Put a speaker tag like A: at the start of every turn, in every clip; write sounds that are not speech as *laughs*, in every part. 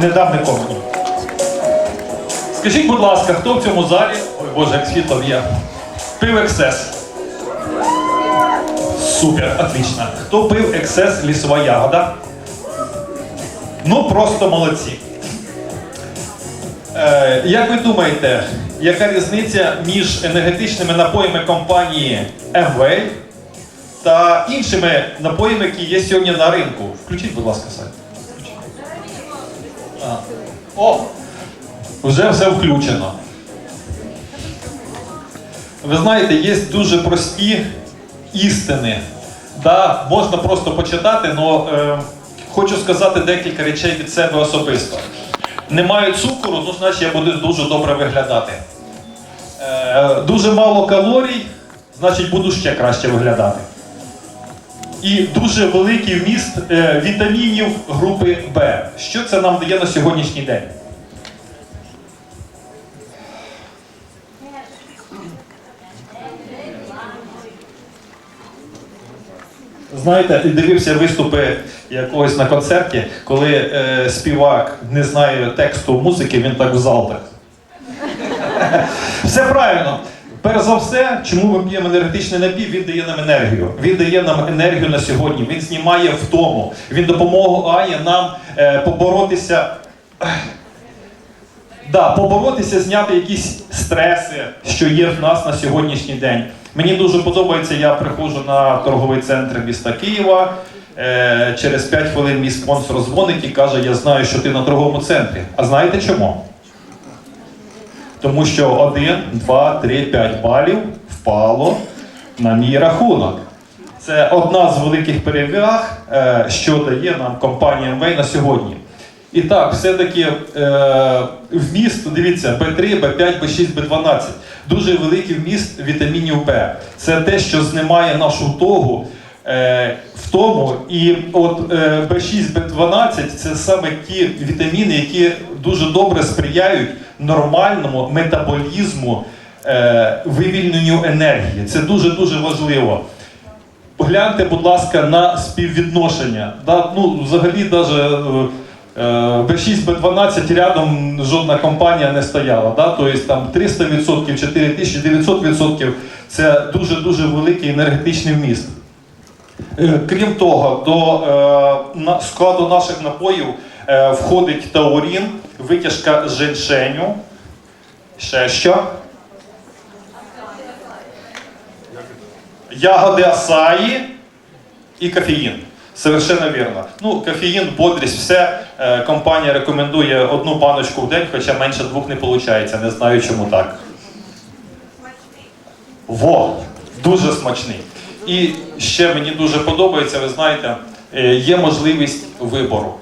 A: не дав нікому. Скажіть, будь ласка, хто в цьому залі, ой Боже, як світло б'є, пив ексес? Супер, отлично. Хто пив ексес лісова ягода? Ну, просто молодці. Е, як ви думаєте, яка різниця між енергетичними напоями компанії Amway та іншими напоями, які є сьогодні на ринку? Включіть, будь ласка, сайт. О! Вже все включено. Ви знаєте, є дуже прості істини. Да, можна просто почитати, але е, хочу сказати декілька речей від себе особисто. Не маю цукру, ну значить я буду дуже добре виглядати. Е, дуже мало калорій, значить буду ще краще виглядати. І дуже великий вміст е, вітамінів групи Б. Що це нам дає на сьогоднішній день? Знаєте, дивився виступи якогось на концерті, коли е, співак не знає тексту музики, він так в зал. *laughs* Все правильно. Перш за все, чому ми п'ємо енергетичний напій, він дає нам енергію. Він дає нам енергію на сьогодні, він знімає втому, він допомагає нам е, поборотися. Да, поборотися, зняти якісь стреси, що є в нас на сьогоднішній день. Мені дуже подобається, я приходжу на торговий центр міста Києва. Е, через 5 хвилин мій спонсор дзвонить і каже: Я знаю, що ти на торговому центрі. А знаєте чому? Тому що 1, 2, 3, 5 балів впало на мій рахунок. Це одна з великих переваг, е, що дає нам компанія МВ на сьогодні. І так, все-таки е, вміст, дивіться, B3, B5, B6, B12. Дуже великий вміст вітамінів Б. Це те, що знімає нашу втогу е, в тому. І от е, B6, B12 це саме ті вітаміни, які дуже добре сприяють нормальному метаболізму, е, вивільненню енергії. Це дуже-дуже важливо. Погляньте, будь ласка, на співвідношення. Да, ну, взагалі, е, B6, B12 рядом жодна компанія не стояла. Да? Тобто там 300%, 4900% це дуже-дуже великий енергетичний вміст. Е, Крім того, до е, складу наших напоїв е, входить таурін, витяжка з женьшеню. Ще що? Ягоди асаї і кофеїн. Совершенно вірно. Ну, кофеїн, бодрість, все. Компанія рекомендує одну баночку в день, хоча менше двох не виходить. Не знаю, чому так. Во! Дуже смачний. І ще мені дуже подобається, ви знаєте, е, є можливість вибору.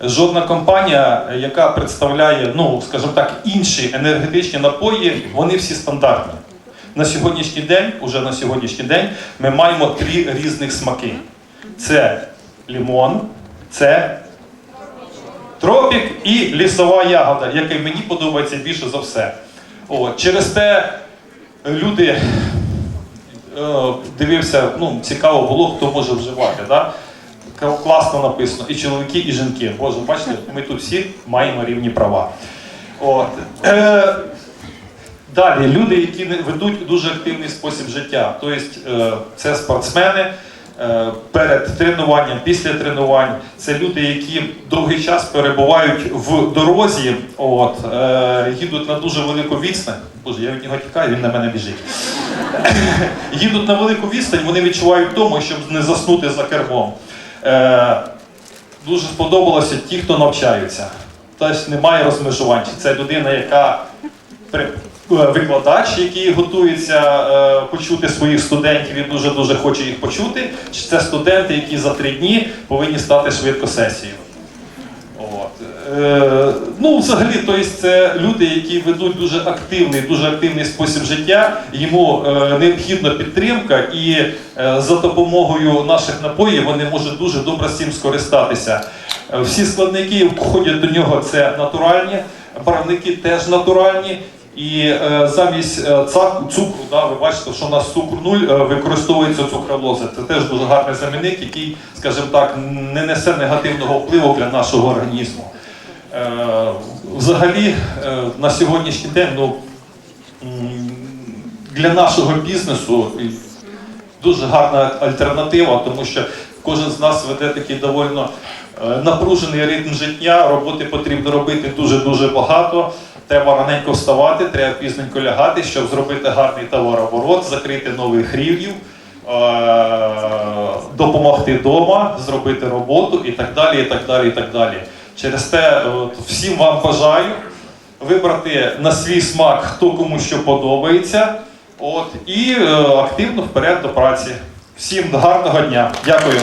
A: Жодна компанія, е, яка представляє, ну, скажімо так, інші енергетичні напої, вони всі стандартні. На сьогоднішній день, уже на сьогоднішній день, ми маємо три різних смаки: це лімон, це тропік і лісова ягода, яка мені подобається більше за все. От, через те люди дивився, ну, цікаво було, хто може вживати. Да? Класно написано, і чоловіки, і жінки. Боже, бачите, ми тут всі маємо рівні права. От. Е, далі, люди, які ведуть дуже активний спосіб життя. Тобто е, це спортсмени е, перед тренуванням, після тренувань. Це люди, які довгий час перебувають в дорозі, от, е, їдуть на дуже велику відстань. Боже, я від нього тікаю, він на мене біжить *coughs* їдуть на велику відстань, вони відчувають тому, щоб не заснути за кермом. Е, дуже сподобалося ті, хто навчаються. Тобто немає розмежувань. Це людина, яка е, викладач, який готується е, почути своїх студентів і дуже-дуже хоче їх почути, чи це студенти, які за три дні повинні стати швидко сесією. Е, ну, взагалі, тобто це люди, які ведуть дуже активний, дуже активний спосіб життя. Йому е, необхідна підтримка, і е, за допомогою наших напоїв вони можуть дуже добре цим скористатися. Всі складники, входять до нього, це натуральні, барвники теж натуральні. І замість цукру, да, ви бачите, що у нас цукру нуль, використовується цукролоза. Це теж дуже гарний замінник, який, скажімо так, не несе негативного впливу для нашого організму. Е, Взагалі, е, на сьогоднішній день ну, для нашого бізнесу дуже гарна альтернатива, тому що кожен з нас веде такий доволі е, напружений ритм життя, роботи потрібно робити дуже-дуже багато. Треба раненько вставати, треба пізненько лягати, щоб зробити гарний товарооборот, закрити нових рівнів, допомогти вдома, зробити роботу і так далі. і так далі, і так далі. Через те от, всім вам бажаю вибрати на свій смак, хто кому що подобається. От, і е, активно вперед до праці. Всім гарного дня. Дякую.